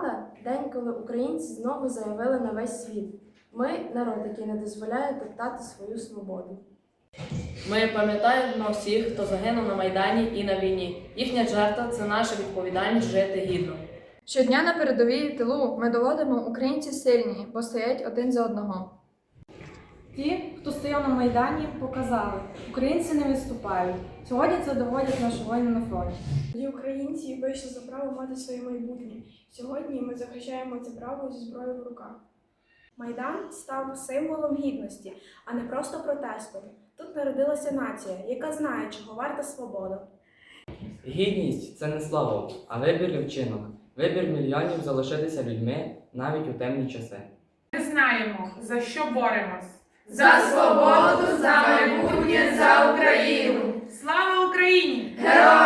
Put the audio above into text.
листопада день, коли українці знову заявили на весь світ. Ми народ, який не дозволяє топтати свою свободу. Ми пам'ятаємо всіх, хто загинув на Майдані і на війні. Їхня жертва це наша відповідальність жити гідно. Щодня на передовій тилу ми доводимо українці сильні, бо стоять один за одного. Ті, хто стояв на Майдані, показали, українці не відступають. Сьогодні це доводять наші воїни на фронті. Тоді українці вийшли за право мати своє майбутнє. Сьогодні ми захищаємо це право зі зброєю в руках. Майдан став символом гідності, а не просто протестом. Тут народилася нація, яка знає, чого варта свобода. Гідність це не слово, а вибір і вчинок. Вибір мільйонів залишитися людьми навіть у темні часи. Ми знаємо, за що боремось. За свободу, за майбутнє, за Україну! Слава Україні! Героям